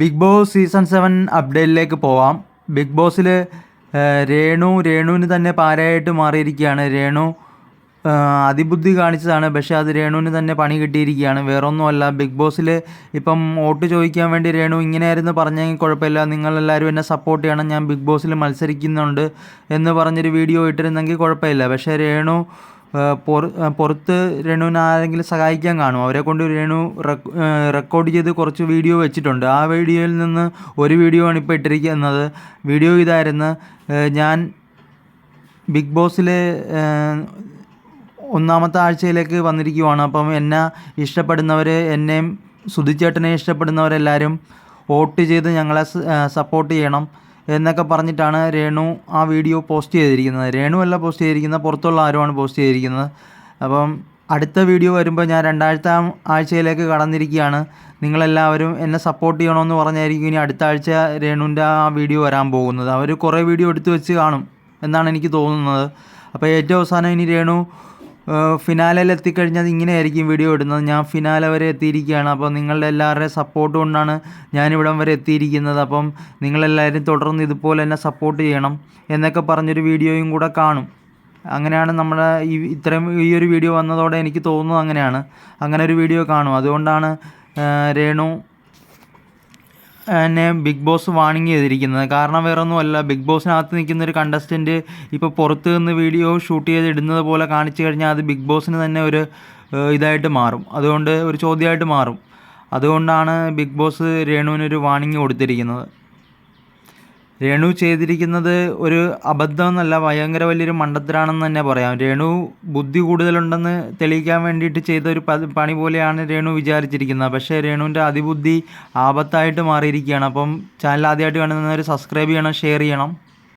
Big boss season seven അപ്ഡേറ്റിലേക്ക് പോവാം. Big ബോസിൽ രേണു രേണുവിന് തന്നെ പാരയായിട്ട് മാറിയിരിക്കുകയാണ്. രേണു അതിബുദ്ധി കാണിച്ചതാണ്. പക്ഷേ അത് രേണുവിന് തന്നെ പണി കിട്ടിയിരിക്കുകയാണ്. വേറൊന്നുമല്ല ബിഗ് ബോസിൽ ഇപ്പം വോട്ട് ചോദിക്കാൻ വേണ്ടി രേണു ഇങ്ങനെയായിരുന്നു പറഞ്ഞെങ്കിൽ കുഴപ്പമില്ല. നിങ്ങളെല്ലാവരും എന്നെ സപ്പോർട്ട് ചെയ്യണം. ഞാൻ ബിഗ് ബോസിൽ മത്സരിക്കുന്നുണ്ട് എന്ന് പറഞ്ഞൊരു വീഡിയോ ഇട്ടിരുന്നെങ്കിൽ കുഴപ്പമില്ല. പക്ഷേ രേണു പുറത്ത് രേണുവിനെ ആരെങ്കിലും സഹായിക്കാൻ കാണും അവരെ കൊണ്ട് രേണു റെക്കോർഡ് ചെയ്ത് കുറച്ച് വീഡിയോ വെച്ചിട്ടുണ്ട്. ആ വീഡിയോയിൽ നിന്ന് ഒരു വീഡിയോ ആണ് ഇപ്പോൾ ഇട്ടിരിക്കുന്നത്. വീഡിയോ ഇതായിരുന്നു. ഞാൻ ബിഗ് ബോസിലെ ഒന്നാമത്തെ ആഴ്ചയിലേക്ക് വന്നിരിക്കുവാണ്. അപ്പം എന്നെ ഇഷ്ടപ്പെടുന്നവർ എന്നെയും സുധിച്ചേട്ടനെ ഇഷ്ടപ്പെടുന്നവരെല്ലാവരും വോട്ട് ചെയ്ത് ഞങ്ങളെ സപ്പോർട്ട് ചെയ്യണം. എന്നൊക്കെ പറഞ്ഞിട്ടാണ് രേണു ആ വീഡിയോ പോസ്റ്റ് ചെയ്തിരിക്കുന്നത്. രേണു അല്ല പോസ്റ്റ് ചെയ്തിരിക്കുന്നത് പുറത്തുള്ള ആരുമാണ് പോസ്റ്റ് ചെയ്തിരിക്കുന്നത്. അപ്പം അടുത്ത വീഡിയോ വരുമ്പോൾ ഞാൻ രണ്ടാഴ്ച ആഴ്ചയിലേക്ക് കടന്നിരിക്കുകയാണ്. നിങ്ങളെല്ലാവരും എന്നെ സപ്പോർട്ട് ചെയ്യണമെന്ന് പറഞ്ഞായിരിക്കും ഇനി അടുത്ത ആഴ്ച രേണുവിന്റെ ആ വീഡിയോ വരാൻ പോകുന്നത്. അവർ കുറേ വീഡിയോ എടുത്തു വെച്ച് കാണും എന്നാണ് എനിക്ക് തോന്നുന്നത്. അപ്പോൾ ഏറ്റവും അവസാനം ഇനി രേണു ഫിനാലയിൽ എത്തിക്കഴിഞ്ഞാൽ ഇങ്ങനെയായിരിക്കും വീഡിയോ ഇടുന്നത്. ഞാൻ ഫിനാല വരെ എത്തിയിരിക്കുകയാണ്. അപ്പോൾ നിങ്ങളുടെ എല്ലാവരുടെയും സപ്പോർട്ട് കൊണ്ടാണ് ഞാനിവിടം വരെ എത്തിയിരിക്കുന്നത്. അപ്പം നിങ്ങളെല്ലാവരും തുടർന്ന് ഇതുപോലെ തന്നെ സപ്പോർട്ട് ചെയ്യണം എന്നൊക്കെ പറഞ്ഞൊരു വീഡിയോയും കൂടെ കാണും. അങ്ങനെയാണ് നമ്മുടെ ഈ ഇത്രയും ഈ ഒരു വീഡിയോ വന്നതോടെ എനിക്ക് തോന്നുന്നത് അങ്ങനെയാണ്. അങ്ങനെ ഒരു വീഡിയോ കാണും. അതുകൊണ്ടാണ് രേണു എന്നെ ബിഗ് ബോസ് വാണിംഗ് ചെയ്തിരിക്കുന്നത്. കാരണം വേറെ ഒന്നുമല്ല ബിഗ് ബോസിനകത്ത് നിൽക്കുന്ന ഒരു കണ്ടസ്റ്റന്റ് ഇപ്പോൾ പുറത്ത് നിന്ന് വീഡിയോ ഷൂട്ട് ചെയ്ത് ഇടുന്നത് പോലെ കാണിച്ചു കഴിഞ്ഞാൽ അത് ബിഗ് ബോസിന് തന്നെ ഒരു ഇതായിട്ട് മാറും. അതുകൊണ്ട് ഒരു ചോദ്യമായിട്ട് മാറും. അതുകൊണ്ടാണ് ബിഗ് ബോസ് രേണുവിനൊരു വാണിംഗ് കൊടുത്തിരിക്കുന്നത്. രേണു ചെയ്തിരിക്കുന്നത് ഒരു അബദ്ധം എന്നല്ല ഭയങ്കര വലിയൊരു മണ്ടത്തരാണെന്ന് തന്നെ പറയാം. രേണു ബുദ്ധി കൂടുതലുണ്ടെന്ന് തെളിയിക്കാൻ വേണ്ടിയിട്ട് ചെയ്ത ഒരു പണി പോലെയാണ് രേണു വിചാരിച്ചിരിക്കുന്നത്. പക്ഷേ രേണുവിന്റെ അതിബുദ്ധി ആപത്തായിട്ട് മാറിയിരിക്കുകയാണ്. അപ്പം ചാനൽ ആദ്യമായിട്ട് കാണുന്നവർ സബ്സ്ക്രൈബ് ചെയ്യണം ഷെയർ ചെയ്യണം.